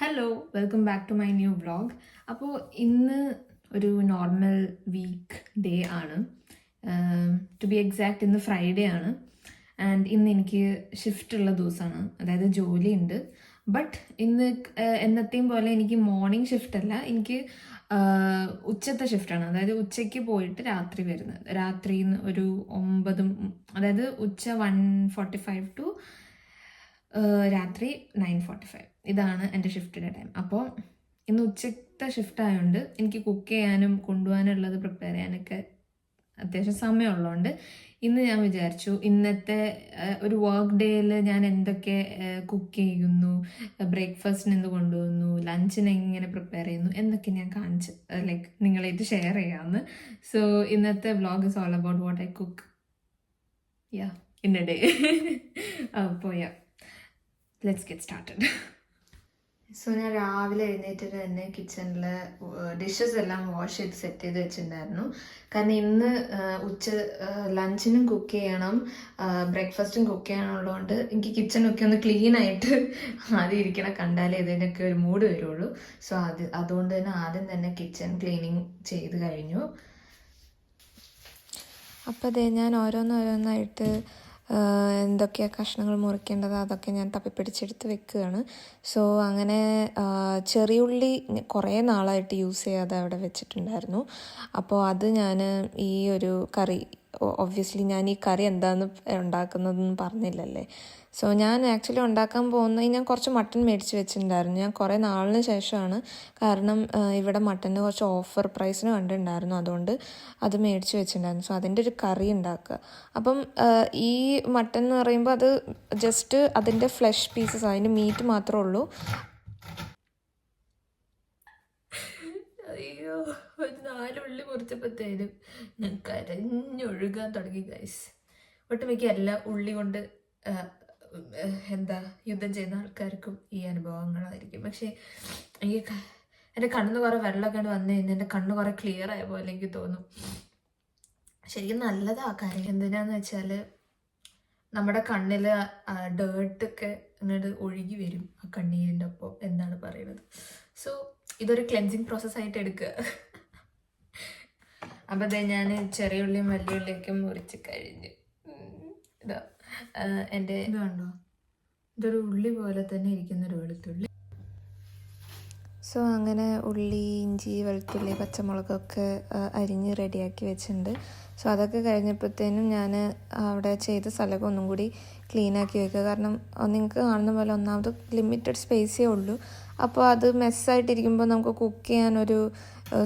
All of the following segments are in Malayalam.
Hello welcome back to my new vlog അപ്പോൾ ഇന്ന് ഒരു നോർമൽ വീക്ക് ഡേ ആണ്. ടു ബി എക്സാക്ട് ഇന്ന് ഫ്രൈഡേ ആണ്. ആൻഡ് ഇന്ന് എനിക്ക് ഷിഫ്റ്റ് ഉള്ള ദിവസമാണ്. അതായത് ജോലിയുണ്ട്. ബട്ട് ഇന്ന് എന്നത്തെയും പോലെ എനിക്ക് മോർണിംഗ് ഷിഫ്റ്റ് അല്ല. എനിക്ക് ഉച്ചത്തെ ഷിഫ്റ്റാണ് അതായത് ഉച്ചയ്ക്ക് പോയിട്ട് രാത്രി വരുന്നത്. രാത്രി ഒരു ഒമ്പതും അതായത് ഉച്ച വൺ ഫോർട്ടി ഫൈവ് ടു രാത്രി നയൻ ഫോർട്ടി ഫൈവ് ഇതാണ് എന്റെ ഷിഫ്റ്റിന്റെ ടൈം അപ്പോൾ ഇന്ന് ഉച്ചത്തെ ഷിഫ്റ്റ് ആയതുകൊണ്ട് എനിക്ക് കുക്ക് ചെയ്യാനും കൊണ്ടുപോകാനുള്ളത് പ്രിപ്പയർ ചെയ്യാനൊക്കെ അത്യാവശ്യം സമയമുള്ളതുകൊണ്ട് ഇന്ന് ഞാൻ വിചാരിച്ചു ഇന്നത്തെ ഒരു വർക്ക് ഡേയിൽ ഞാൻ എന്തൊക്കെ കുക്ക് ചെയ്യുന്നു ബ്രേക്ക്ഫാസ്റ്റിന് എന്ത് കൊണ്ടുപോകുന്നു ലഞ്ചിന് എങ്ങനെ പ്രിപ്പയർ ചെയ്യുന്നു എന്നൊക്കെ ഞാൻ കാണിച്ച് ലൈക്ക് നിങ്ങളായിട്ട് ഷെയർ ചെയ്യാമെന്ന് സോ ഇന്നത്തെ vlog is all about what I cook yeah a day അപ്പോൾ yeah let's get started so ഞാൻ രാവിലെ എഴുന്നേറ്റിട്ട് തന്നെ കിച്ചണിൽ ഡിഷസ് എല്ലാം വാഷ് ചെയ്ത് സെറ്റ് ചെയ്ത് വെച്ചിട്ടുണ്ടായിരുന്നു. കാരണം ഇന്ന് ഉച്ച ലഞ്ചിനും കുക്ക് ചെയ്യണം ബ്രേക്ക്ഫാസ്റ്റും കുക്ക് ചെയ്യാനുള്ളതുകൊണ്ട് എനിക്ക് കിച്ചണൊക്കെ ഒന്ന് ക്ലീൻ ആയിട്ട് ആദ്യം ഇരിക്കണം കണ്ടാലേ ഇതിനൊക്കെ ഒരു മൂഡ് വരുള്ളൂ. സോ അത് അതുകൊണ്ട് തന്നെ ആദ്യം തന്നെ കിച്ചൺ ക്ലീനിങ് ചെയ്ത് കഴിഞ്ഞു. അപ്പോൾ അതെ ഞാൻ ഓരോന്നോരോന്നായിട്ട് ആഹ്, എന്തൊക്കെയാ കഷ്ണങ്ങൾ മുറിക്കേണ്ടത് അതൊക്കെ ഞാൻ തപ്പിപ്പിടിച്ചെടുത്ത് വെക്കുകയാണ്. സോ അങ്ങനെ ചെറിയ ചെറിയുള്ളി കുറേ നാളായിട്ട് യൂസ് ചെയ്യാതെ അവിടെ വെച്ചിട്ടുണ്ടായിരുന്നു. അപ്പോൾ അത് ഞാൻ ഈ ഒരു കറി ഒബ്വിയസ്ലി ഞാൻ ഈ കറി എന്താണെന്ന് ഉണ്ടാക്കുന്നതെന്ന് പറഞ്ഞില്ലല്ലേ? സോ ഞാൻ ആക്ച്വലി ഉണ്ടാക്കാൻ പോകുന്ന ഞാൻ കുറച്ച് മട്ടൺ മേടിച്ച് വെച്ചിട്ടുണ്ടായിരുന്നു. ഞാൻ കുറേ നാളിന് ശേഷമാണ്. കാരണം ഇവിടെ മട്ടന് കുറച്ച് ഓഫർ പ്രൈസിന് കണ്ടിട്ടുണ്ടായിരുന്നു. അതുകൊണ്ട് അത് മേടിച്ച് വെച്ചിട്ടുണ്ടായിരുന്നു. സോ അതിന്റെ ഒരു കറി ഉണ്ടാക്കുക. അപ്പം ഈ മട്ടൺ എന്ന് പറയുമ്പോൾ അത് ജസ്റ്റ് അതിന്റെ ഫ്ലഷ് പീസസ് അതിന്റെ മീറ്റ് മാത്രമേ ഉള്ളൂ. അയ്യോ ഒരു നാലുള്ളി മുറിച്ചപ്പോഴത്തേനും ഞാൻ കരഞ്ഞൊഴുകാൻ തുടങ്ങി ഗൈസ് ഒട്ടുമിക്ക എല്ലാ ഉള്ളി കൊണ്ട് എന്താ യുദ്ധം ചെയ്യുന്ന ആൾക്കാർക്കും ഈ അനുഭവങ്ങളായിരിക്കും. പക്ഷേ ക- എന്റെ കണ്ണിന് കുറേ വെള്ളമൊക്കെ വന്നു കഴിഞ്ഞാൽ എന്റെ കണ്ണ് കുറേ ക്ലിയർ ആയ പോലെ എനിക്ക് തോന്നും. ശരിക്കും നല്ലതാ കാര്യം. എന്തിനാന്ന് വെച്ചാൽ നമ്മുടെ കണ്ണിൽ ഡേർട്ടൊക്കെ അങ്ങോട്ട് ഒഴുകി വരും ആ കണ്ണീരിന്റെ ഒപ്പം എന്നാണ് പറയുന്നത്. സോ ഇതൊരു ക്ലെൻസിങ് പ്രോസസ്സായിട്ട് എടുക്കുക. അപ്പം ഞാൻ ചെറിയ ഉള്ളിയും വലിയ ഉള്ളിയൊക്കെ മുറിച്ച് കഴിഞ്ഞ്. ഇതാ. എന്റെ ഇതുണ്ടോ? കണ്ടോ ഇതൊരു ഉള്ളി പോലെ തന്നെ ഇരിക്കുന്ന ഒരു വെളുത്തുള്ളി. സോ അങ്ങനെ ഉള്ളി ഇഞ്ചി വെളുത്തുള്ളി പച്ചമുളകൊക്കെ അരിഞ്ഞ് റെഡിയാക്കി വെച്ചിട്ടുണ്ട്. സോ അതൊക്കെ കഴിഞ്ഞപ്പോഴത്തേനും ഞാൻ അവിടെ ചെയ്ത സ്ഥലമൊക്കെ ഒന്നും കൂടി ക്ലീൻ ആക്കി വെക്കുക. കാരണം നിങ്ങൾക്ക് കാണുന്ന പോലെ ഒന്നാമത് ലിമിറ്റഡ് സ്പേസേ ഉള്ളൂ. അപ്പോൾ അത് മെസ്സായിട്ടിരിക്കുമ്പോൾ നമുക്ക് കുക്ക് ചെയ്യാനൊരു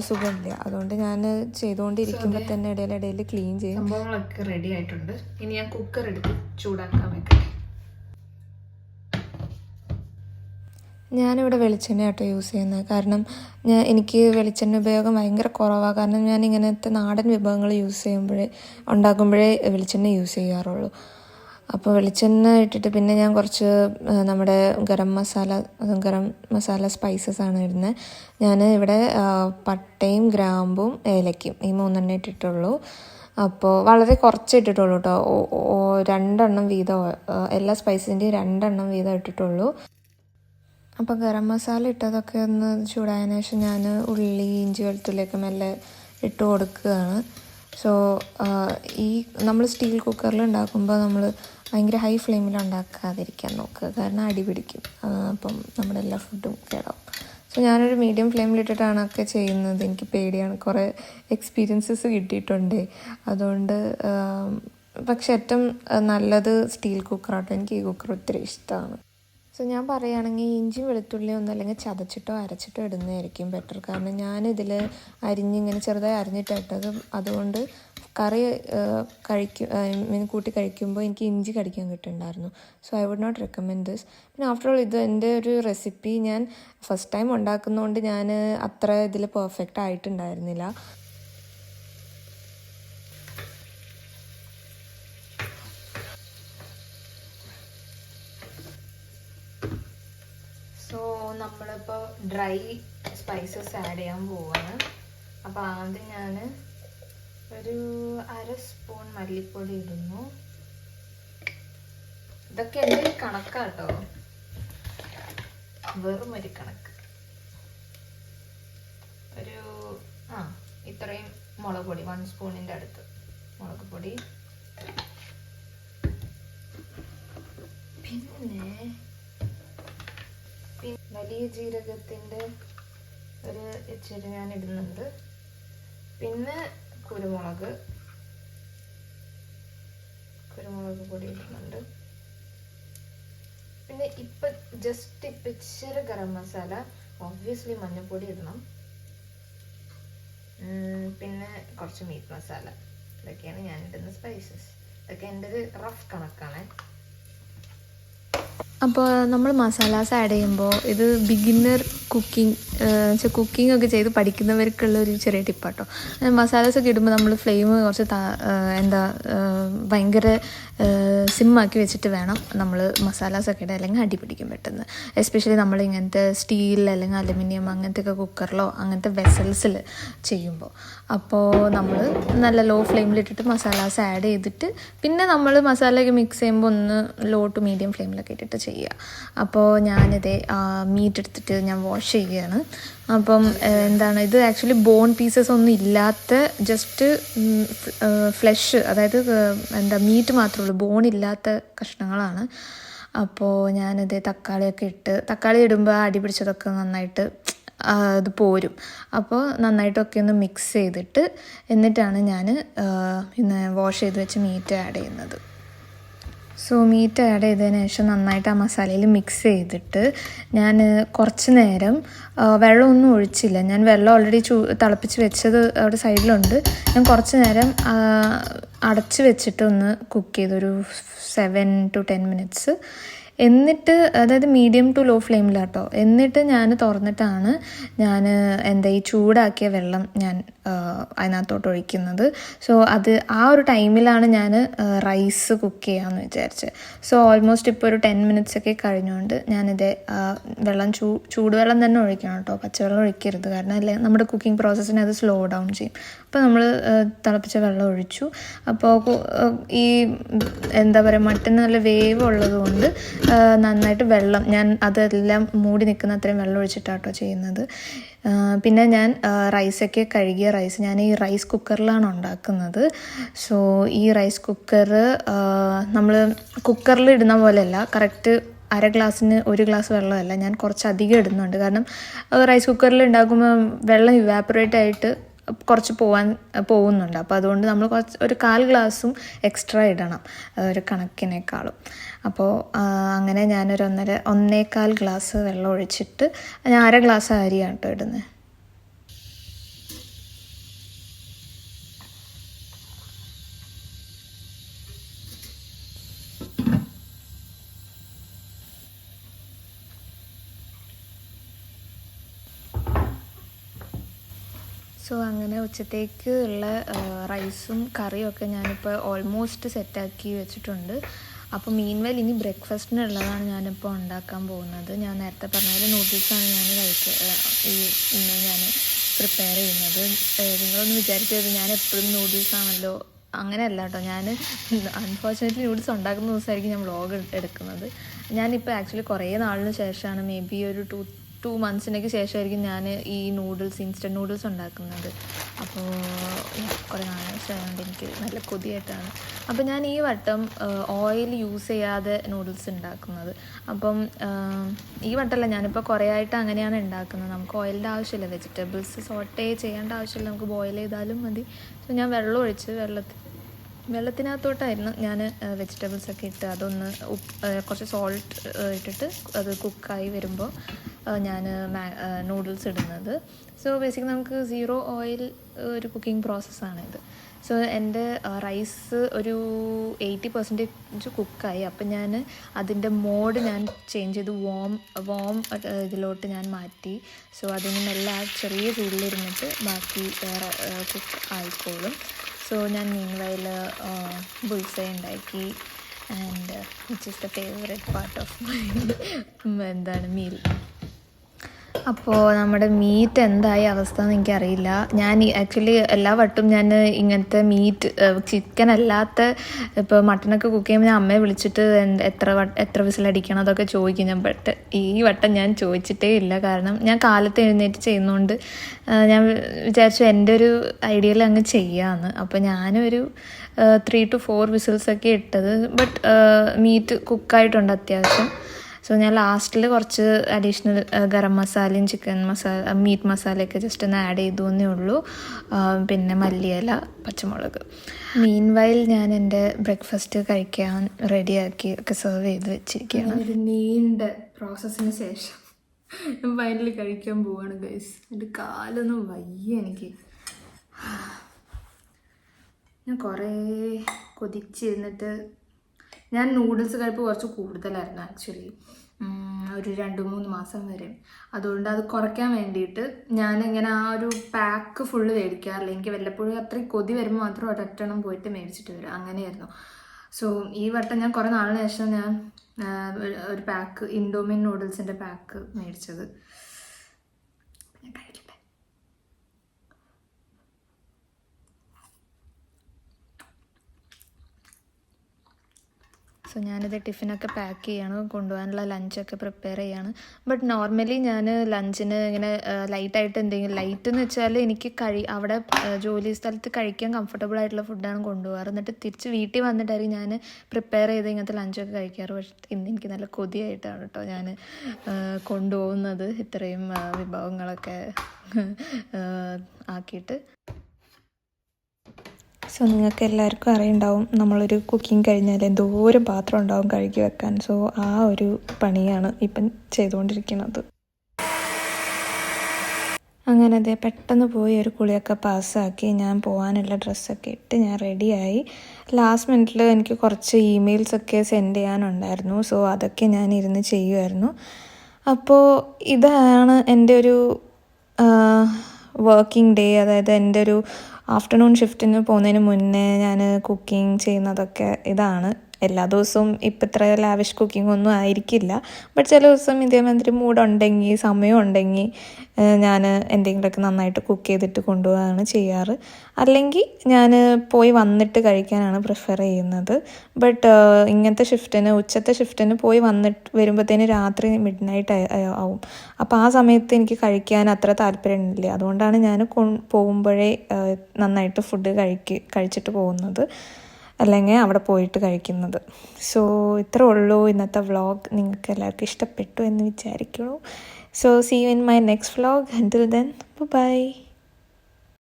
സുഖമില്ല. അതുകൊണ്ട് ഞാൻ ചെയ്തുകൊണ്ടിരിക്കുമ്പോൾ തന്നെ ഇടയിലിടയിൽ ക്ലീൻ ചെയ്യും. സംഭവങ്ങളൊക്കെ റെഡി ആയിട്ടുണ്ട്. ഇനി ഞാൻ കുക്കർ എടുത്ത് ചൂടാക്കാൻ വെക്കട്ടെ. ഞാനിവിടെ വെളിച്ചെണ്ണ ആട്ടോ യൂസ് ചെയ്യുന്നത് കാരണം ഞാൻ എനിക്ക് വെളിച്ചെണ്ണ ഉപയോഗം ഭയങ്കര കുറവാണ് കാരണം ഞാൻ ഇങ്ങനത്തെ നാടൻ വിഭവങ്ങൾ യൂസ് ചെയ്യുമ്പോഴേ ഉണ്ടാക്കുമ്പോഴേ വെളിച്ചെണ്ണ യൂസ് ചെയ്യാറുള്ളൂ. അപ്പോൾ വെളിച്ചെണ്ണ ഇട്ടിട്ട് പിന്നെ ഞാൻ കുറച്ച് നമ്മുടെ ഗരം മസാല ഗരം മസാല സ്പൈസസ് ആണ് ഇടുന്നത് ഞാൻ ഇവിടെ പട്ടയും ഗ്രാമ്പും ഏലക്കയും ഈ മൂന്നെണ്ണം ഇട്ടിട്ടുള്ളൂ. അപ്പോൾ വളരെ കുറച്ച് ഇട്ടിട്ടുള്ളൂ കേട്ടോ രണ്ടെണ്ണം വീതം എല്ലാ സ്പൈസിന്റെയും രണ്ടെണ്ണം വീതം ഇട്ടിട്ടുള്ളൂ. അപ്പോൾ ഗരം മസാല ഇട്ടതൊക്കെ ഒന്ന് ചൂടായതിനു ശേഷം ഞാൻ ഉള്ളി ഇഞ്ചി വെളുത്തുള്ളിയൊക്കെ മെല്ലെ ഇട്ട് കൊടുക്കുകയാണ്. സോ ഈ നമ്മൾ സ്റ്റീൽ കുക്കറിൽ ഉണ്ടാക്കുമ്പോൾ നമ്മൾ ഭയങ്കര ഹൈ ഫ്ലെയിമിൽ ഉണ്ടാക്കാതിരിക്കാൻ നോക്കുക. കാരണം അടി പിടിക്കും. അപ്പം നമ്മുടെ എല്ലാ ഫുഡും കേടാവും. സോ ഞാനൊരു മീഡിയം ഫ്ലെയിമിലിട്ടിട്ടാണ് ഒക്കെ ചെയ്യുന്നത്. എനിക്ക് പേടിയാണ്. കുറേ എക്സ്പീരിയൻസസ് കിട്ടിയിട്ടുണ്ട്. അതുകൊണ്ട് പക്ഷേ ഏറ്റവും നല്ലത് സ്റ്റീൽ കുക്കറാട്ടോ. എനിക്ക് ഈ കുക്കർ ഒത്തിരി ഇഷ്ടമാണ്. സോ ഞാൻ പറയുകയാണെങ്കിൽ ഇഞ്ചിയും വെളുത്തുള്ളിയും ഒന്നും അല്ലെങ്കിൽ ചതച്ചിട്ടോ അരച്ചിട്ടോ ഇടുന്നതായിരിക്കും ബെറ്റർ കാരണം ഞാനിതിൽ അരിഞ്ഞിങ്ങനെ ചെറുതായി അരിഞ്ഞിട്ടിട്ടത് അതുകൊണ്ട് കറി കഴിക്കും മീൻ കൂട്ടി കഴിക്കുമ്പോൾ എനിക്ക് ഇഞ്ചി കടിക്കാൻ കിട്ടുന്നുണ്ടായിരുന്നു. So I would not recommend this പിന്നെ ആഫ്റ്റർ ഓൾ ഇത് എന്റെ ഒരു റെസിപ്പി ഞാൻ ഫസ്റ്റ് ടൈം ഉണ്ടാക്കുന്നതുകൊണ്ട് ഞാൻ അത്ര ഇതിൽ പെർഫെക്റ്റ് ആയിട്ടുണ്ടായിരുന്നില്ല സോ നമ്മളിപ്പോൾ ഡ്രൈ സ്പൈസസ് ആഡ് ചെയ്യാൻ പോവാണ്. അപ്പോൾ ആദ്യം ഞാൻ ഒരു അര സ്പൂൺ മല്ലിപ്പൊടി ഇടുന്നു. ഇതൊക്കെ എന്റെ കണക്കാട്ടോ. വെറും ഒരു കണക്ക്. ഒരു ആ ഇത്രയും മുളക് പൊടി വൺ സ്പൂണിന്റെ അടുത്ത് മുളക് പൊടി. പിന്നെ വലിയ ജീരകത്തിന്റെ ഒരു ഇച്ചിരി ഞാൻ ഇടുന്നുണ്ട്. പിന്നെ കുരുമുളക്. കുരുമുളക് പൊടി ഇടുന്നുണ്ട്. പിന്നെ ഇപ്പം ജസ്റ്റ് ഇപ്പം ഇച്ചിരി ഗരം മസാല ഒബ്വിയസ്ലി മഞ്ഞൾപ്പൊടി ഇടണം. പിന്നെ കുറച്ച് മീറ്റ് മസാല ഇതൊക്കെയാണ് ഞാൻ ഇടുന്ന സ്പൈസസ് ഇതൊക്കെ എന്റെ ഒരു റഫ് കണക്കാണ്. അപ്പോൾ നമ്മൾ മസാലാസ് ആഡ് ചെയ്യുമ്പോൾ ഇത് ബിഗിന്നർ കുക്കിംഗ് വെച്ചാൽ കുക്കിംഗ് ഒക്കെ ചെയ്ത് പഠിക്കുന്നവർക്കുള്ള ഒരു ചെറിയ ടിപ്പാട്ടോ മസാലാസ് ഒക്കെ ഇടുമ്പോൾ നമ്മൾ ഫ്ലെയിം കുറച്ച് എന്താ ഭയങ്കര സിമ്മാക്കി വെച്ചിട്ട് വേണം നമ്മൾ മസാലാസ് ഒക്കെ ഇടാൻ അല്ലെങ്കിൽ അടി പിടിക്കും പെട്ടെന്ന് എസ്പെഷ്യലി നമ്മൾ ഇങ്ങനത്തെ സ്റ്റീൽ അല്ലെങ്കിൽ അലുമിനിയം അങ്ങനത്തെ ഒക്കെ കുക്കറിലോ അങ്ങനത്തെ വെസൽസിൽ ചെയ്യുമ്പോൾ അപ്പോൾ നമ്മൾ നല്ല ലോ ഫ്ലെയിമിലിട്ടിട്ട് മസാലാസ് ആഡ് ചെയ്തിട്ട് പിന്നെ നമ്മൾ മസാലയൊക്കെ മിക്സ് ചെയ്യുമ്പോൾ ഒന്ന് ലോ ടു മീഡിയം ഫ്ലെയിമിലൊക്കെ ഇട്ടിട്ട് ചെയ്യുക. അപ്പോൾ ഞാനിത് മീറ്റ് എടുത്തിട്ട് ഞാൻ വാഷ് ചെയ്യുകയാണ്. അപ്പം എന്താണ് ഇത് ആക്ച്വലി ബോൺ പീസസ് ഒന്നും ഇല്ലാത്ത ജസ്റ്റ് ഫ്ലഷ് അതായത് എന്താ മീറ്റ് മാത്രമേ ഉള്ളൂ. ബോൺ ഇല്ലാത്ത കഷ്ണങ്ങളാണ്. അപ്പോൾ ഞാനിത് തക്കാളിയൊക്കെ ഇട്ട് തക്കാളി ഇടുമ്പോൾ അടി പിടിച്ചതൊക്കെ നന്നായിട്ട് അത് പോരും. അപ്പോൾ നന്നായിട്ടൊക്കെ ഒന്ന് മിക്സ് ചെയ്തിട്ട് എന്നിട്ടാണ് ഞാൻ പിന്നെ വാഷ് ചെയ്ത് വെച്ച് മീറ്റ് ആഡ് ചെയ്യുന്നത്. സോ മീറ്റ് ആഡ് ചെയ്തതിന് ശേഷം നന്നായിട്ട് ആ മസാലയിൽ മിക്സ് ചെയ്തിട്ട് ഞാൻ കുറച്ച് നേരം വെള്ളമൊന്നും ഒഴിച്ചില്ല. ഞാൻ വെള്ളം ഓൾറെഡി ചൂ തിളപ്പിച്ച് വെച്ചത് അവിടെ സൈഡിലുണ്ട് ഞാൻ കുറച്ച് നേരം അടച്ച് വെച്ചിട്ട് ഒന്ന് കുക്ക് ചെയ്തു. ഒരു സെവൻ ടു ടെൻ മിനിറ്റ്സ് എന്നിട്ട് അതായത് മീഡിയം ടു ലോ ഫ്ലെയിമിലാട്ടോ എന്നിട്ട് ഞാൻ തുറന്നിട്ടാണ് ഞാൻ എന്താ ഈ ചൂടാക്കിയ വെള്ളം ഞാൻ അതിനകത്തോട്ട് ഒഴിക്കുന്നത്. സോ അത് ആ ഒരു ടൈമിലാണ് ഞാൻ റൈസ് കുക്ക് ചെയ്യാമെന്ന് വിചാരിച്ചത് സോ ഓൾമോസ്റ്റ് ഇപ്പോൾ ഒരു ടെൻ മിനിറ്റ്സ് ഒക്കെ കഴിഞ്ഞുകൊണ്ട് ഞാനിത് വെള്ളം ചൂ ചൂടുവെള്ളം തന്നെ ഒഴിക്കണം കേട്ടോ. പച്ചവെള്ളം ഒഴിക്കരുത്. കാരണം അല്ലേ നമ്മുടെ കുക്കിംഗ് പ്രോസസ്സിനെ അത് സ്ലോ ഡൗൺ ചെയ്യും. അപ്പോൾ നമ്മൾ തിളപ്പിച്ച വെള്ളം ഒഴിച്ചു. അപ്പോൾ ഈ എന്താ പറയുക മട്ടൻ നല്ല വേവ് ഉള്ളത് കൊണ്ട് നന്നായിട്ട് വെള്ളം ഞാൻ അതെല്ലാം മൂടി നിൽക്കുന്ന അത്രയും വെള്ളം ഒഴിച്ചിട്ടാട്ടോ ചെയ്യുന്നത്. പിന്നെ ഞാൻ റൈസൊക്കെ കഴുകിയ റൈസ് ഞാൻ ഈ റൈസ് കുക്കറിലാണ് ഉണ്ടാക്കുന്നത്. സോ ഈ റൈസ് കുക്കർ നമ്മൾ കുക്കറിൽ ഇടുന്ന പോലെയല്ല കറക്റ്റ് അര ഗ്ലാസ്സിന് ഒരു ഗ്ലാസ് വെള്ളമല്ല ഞാൻ കുറച്ചധികം ഇടുന്നുണ്ട്. കാരണം റൈസ് കുക്കറിൽ ഉണ്ടാക്കുമ്പോൾ വെള്ളം ഇവാപ്പറേറ്റ് ആയിട്ട് കുറച്ച് പോവാൻ പോകുന്നുണ്ട്. അപ്പോൾ അതുകൊണ്ട് നമ്മൾ കുറച്ച് ഒരു കാൽ ഗ്ലാസും എക്സ്ട്രാ ഇടണം ഒരു കണക്കിനേക്കാളും. അപ്പോൾ അങ്ങനെ ഞാനൊരു ഒന്നര ഒന്നേകാൽ ഗ്ലാസ് വെള്ളം ഒഴിച്ചിട്ട് ഞാൻ അര ഗ്ലാസ് അരിയാണ് കേട്ടോ ഇടുന്നത് സോ അങ്ങനെ ഉച്ചത്തേക്ക് ഉള്ള റൈസും കറിയും ഒക്കെ ഞാനിപ്പോൾ ഓൾമോസ്റ്റ് സെറ്റാക്കി വെച്ചിട്ടുണ്ട്. അപ്പോൾ മീൻവെൽ ഇനി ബ്രേക്ക്ഫാസ്റ്റിനുള്ളതാണ് ഞാനിപ്പോൾ ഉണ്ടാക്കാൻ പോകുന്നത്. ഞാൻ നേരത്തെ പറഞ്ഞ പോലെ നൂഡിൽസാണ് ഞാൻ കഴിക്കുക ഈ ഇന്ന് ഞാൻ പ്രിപ്പയർ ചെയ്യുന്നത്. നിങ്ങളൊന്ന് വിചാരിച്ചത് ഞാൻ എപ്പോഴും നൂഡിൽസ് ആണല്ലോ അങ്ങനെയല്ല കേട്ടോ ഞാൻ അൺഫോർച്ചുനേറ്റ്ലി നൂഡിൽസ് ഉണ്ടാക്കുന്ന ദിവസമായിരിക്കും ഞാൻ വ്ളോഗ് എടുക്കുന്നത്. ഞാനിപ്പോൾ ആക്ച്വലി കുറേ നാളിന് ശേഷമാണ് മേ ബി ഒരു ടു ടു മന്ത്സിനൊക്കെ ശേഷമായിരിക്കും ഞാൻ ഈ നൂഡിൽസ് ഇൻസ്റ്റന്റ് നൂഡിൽസ് ഉണ്ടാക്കുന്നത്. അപ്പോൾ കുറേ ശേഷമായതുകൊണ്ട് എനിക്ക് നല്ല കൊതിയായിട്ടാണ്. അപ്പോൾ ഞാൻ ഈ വട്ടം ഓയിൽ യൂസ് ചെയ്യാതെ നൂഡിൽസ് ഉണ്ടാക്കുന്നത്. അപ്പം ഈ വട്ടമല്ല ഞാനിപ്പോൾ കുറേ ആയിട്ട് അങ്ങനെയാണ് ഉണ്ടാക്കുന്നത്. നമുക്ക് ഓയിലിന്റെ ആവശ്യമില്ല. വെജിറ്റബിൾസ് സോട്ടേ ചെയ്യേണ്ട ആവശ്യമില്ല. നമുക്ക് ബോയിൽ ചെയ്താലും മതി. സോ ഞാൻ വെള്ളം ഒഴിച്ച് വെള്ളത്തിൽ വെള്ളത്തിനകത്തോട്ടായിരുന്നു ഞാൻ വെജിറ്റബിൾസ് ഒക്കെ ഇട്ട് അതൊന്ന് കുറച്ച് സോൾട്ട് ഇട്ടിട്ട് അത് കുക്കായി വരുമ്പോൾ ഞാൻ നൂഡിൽസ് ഇടുന്നത്. സോ ബേസിക്കലി നമുക്ക് സീറോ ഓയിൽ ഒരു കുക്കിംഗ് പ്രോസസ്സാണിത് സോ എന്റെ റൈസ് ഒരു എയ്റ്റി പെർസെന്റേജ് കുക്കായി അപ്പം ഞാൻ അതിന്റെ മോഡ് ഞാൻ ചേഞ്ച് ചെയ്ത് വോം വോം ഇതിലോട്ട് ഞാൻ മാറ്റി. സോ അതിന് മെല്ലെ ചെറിയ ചൂടിലിരുന്നിട്ട് ബാക്കി കുക്ക് ആയിക്കോളും. സോ ഞാൻ മീൻവയൽ ബുൾസൈ ഉണ്ടാക്കി. And which is the favourite part of my എന്താണ് മീൽ അപ്പോൾ നമ്മുടെ മീറ്റ് എന്തായി അവസ്ഥ എന്ന് എനിക്കറിയില്ല. ഞാൻ ആക്ച്വലി എല്ലാ വട്ടും ഞാൻ ഇങ്ങനത്തെ മീറ്റ് ചിക്കൻ അല്ലാത്ത ഇപ്പോൾ മട്ടനൊക്കെ കുക്ക് ചെയ്യുമ്പോൾ ഞാൻ അമ്മയെ വിളിച്ചിട്ട് എത്ര എത്ര വിസിലടിക്കണം അതൊക്കെ ചോദിക്കും ഞാൻ. ബട്ട് ഈ വട്ടം ഞാൻ ചോദിച്ചിട്ടേ ഇല്ല. കാരണം ഞാൻ കാലത്ത് എഴുന്നേറ്റ് ചെയ്യുന്നതുകൊണ്ട് ഞാൻ വിചാരിച്ചു എന്റെ ഒരു ഐഡിയയിൽ അങ്ങ് ചെയ്യാമെന്ന് അപ്പോൾ ഞാനൊരു ത്രീ ടു ഫോർ വിസിൽസൊക്കെ ഇട്ടത്. ബട്ട് മീറ്റ് കുക്കായിട്ടുണ്ട് അത്യാവശ്യം. സോ ഞാൻ ലാസ്റ്റിൽ കുറച്ച് അഡീഷണൽ ഗരം മസാലയും ചിക്കൻ മസാല മീറ്റ് മസാലയൊക്കെ ജസ്റ്റ് ഒന്ന് ആഡ് ചെയ്തു എന്നേ ഉള്ളൂ. പിന്നെ മല്ലിയില പച്ചമുളക്. മീൻ വയൽ ഞാൻ എന്റെ ബ്രേക്ക്ഫാസ്റ്റ് കഴിക്കാൻ റെഡിയാക്കി ഒക്കെ സെർവ് ചെയ്ത് വെച്ചിരിക്കുകയാണ്. ഒരു നീണ്ട പ്രോസസ്സിന് ശേഷം ഫൈനലി കഴിക്കാൻ പോവാണ് ഗൈസ് എന്റെ കാലൊന്നും വയ്യ എനിക്ക്. ഞാൻ കുറേ കൊതിച്ചിരുന്നിട്ട് ഞാൻ നൂഡിൽസ് കഴിപ്പ് കുറച്ച് കൂടുതലായിരുന്നു ആക്ച്വലി ഒരു രണ്ട് മൂന്ന് മാസം വരെ. അതുകൊണ്ട് അത് കുറയ്ക്കാൻ വേണ്ടിയിട്ട് ഞാൻ ഇങ്ങനെ ആ ഒരു പാക്ക് ഫുള്ള് മേടിക്കാറില്ല. എനിക്ക് വല്ലപ്പോഴും അത്രയും കൊതി വരുമ്പോൾ മാത്രം ഒരൊറ്റെണ്ണം പോയിട്ട് മേടിച്ചിട്ട് വരും. അങ്ങനെയായിരുന്നു. സോ ഈ വട്ടം ഞാൻ കുറേ നാളിന് ശേഷം ഞാൻ ഒരു പാക്ക് ഇൻഡോമിൻ നൂഡിൽസിന്റെ പാക്ക് മേടിച്ചത്. സോ ഞാനിത് ടിഫിനൊക്കെ പാക്ക് ചെയ്യാണ് കൊണ്ടുപോകാനുള്ള ലഞ്ചൊക്കെ പ്രിപ്പയർ ചെയ്യാണ്. ബട്ട് നോർമലി ഞാൻ ലഞ്ചിന് ഇങ്ങനെ ലൈറ്റായിട്ട് എന്തെങ്കിലും ലൈറ്റ് എന്ന് വെച്ചാൽ എനിക്ക് കഴി അവിടെ ജോലി സ്ഥലത്ത് കഴിക്കാൻ കംഫർട്ടബിൾ ആയിട്ടുള്ള ഫുഡാണ് കൊണ്ടുപോകാറ്. എന്നിട്ട് തിരിച്ച് വീട്ടിൽ വന്നിട്ടായിരിക്കും ഞാൻ പ്രിപ്പയർ ചെയ്ത് ഇങ്ങനത്തെ ലഞ്ചൊക്കെ കഴിക്കാറ്. പക്ഷേ ഇന്ന് എനിക്ക് നല്ല കൊതിയായിട്ടാണ് കേട്ടോ ഞാൻ കൊണ്ടുപോകുന്നത് ഇത്രയും വിഭവങ്ങളൊക്കെ ആക്കിയിട്ട്. സോ നിങ്ങൾക്ക് എല്ലാവർക്കും അറിയുണ്ടാവും നമ്മളൊരു കുക്കിംഗ് കഴിഞ്ഞാൽ എന്തോരം പാത്രം ഉണ്ടാവും കഴുകി വെക്കാൻ. സോ ആ ഒരു പണിയാണ് ഇപ്പം ചെയ്തുകൊണ്ടിരിക്കുന്നത്. അങ്ങനെ അതെ പെട്ടെന്ന് പോയി ഒരു കുളിയൊക്കെ പാസ്സാക്കി ഞാൻ പോകാനുള്ള ഡ്രസ്സൊക്കെ ഇട്ട് ഞാൻ റെഡിയായി ലാസ്റ്റ് മിനിറ്റിൽ എനിക്ക് കുറച്ച് ഇമെയിൽസൊക്കെ സെൻഡ് ചെയ്യാനുണ്ടായിരുന്നു. സോ അതൊക്കെ ഞാൻ ഇരുന്ന് ചെയ്യുമായിരുന്നു അപ്പോൾ ഇതാണ് എന്റെ ഒരു വർക്കിംഗ് ഡേ അതായത് എന്റെ ഒരു ആഫ്റ്റർനൂൺ ഷിഫ്റ്റിന് പോകുന്നതിന് മുന്നേ ഞാൻ കുക്കിംഗ് ചെയ്യുന്നതൊക്കെ ഇതാണ്. എല്ലാ ദിവസവും ഇപ്പം ഇത്ര ലാവിഷ് കുക്കിംഗ് ഒന്നും ആയിരിക്കില്ല. ബട്ട് ചില ദിവസം ഇതേമാതിരി മൂഡുണ്ടെങ്കിൽ സമയം ഉണ്ടെങ്കിൽ ഞാൻ എന്തെങ്കിലുമൊക്കെ നന്നായിട്ട് കുക്ക് ചെയ്തിട്ട് കൊണ്ടുപോകാണ് ചെയ്യാറ്. അല്ലെങ്കിൽ ഞാൻ പോയി വന്നിട്ട് കഴിക്കാനാണ് പ്രിഫർ ചെയ്യുന്നത്. ബട്ട് ഇങ്ങനത്തെ ഷിഫ്റ്റിന് ഉച്ചത്തെ ഷിഫ്റ്റിന് പോയി വന്നിട്ട് വരുമ്പോഴത്തേന് രാത്രി മിഡ് നൈറ്റ് ആവും. അപ്പോൾ ആ സമയത്ത് എനിക്ക് കഴിക്കാൻ അത്ര താല്പര്യമില്ല. അതുകൊണ്ടാണ് ഞാൻ പോകുമ്പോഴേ നന്നായിട്ട് ഫുഡ് കഴിക്ക് കഴിച്ചിട്ട് പോകുന്നത്. അല്ലെങ്കിൽ അവിടെ പോയിട്ട് കഴിക്കുന്നത്. സോ ഇത്രേ ഉള്ളൂ ഇന്നത്തെ വ്ളോഗ് നിങ്ങൾക്ക് എല്ലാവർക്കും ഇഷ്ടപ്പെട്ടു എന്ന് വിചാരിക്കുന്നു. So see you in my next vlog until then bye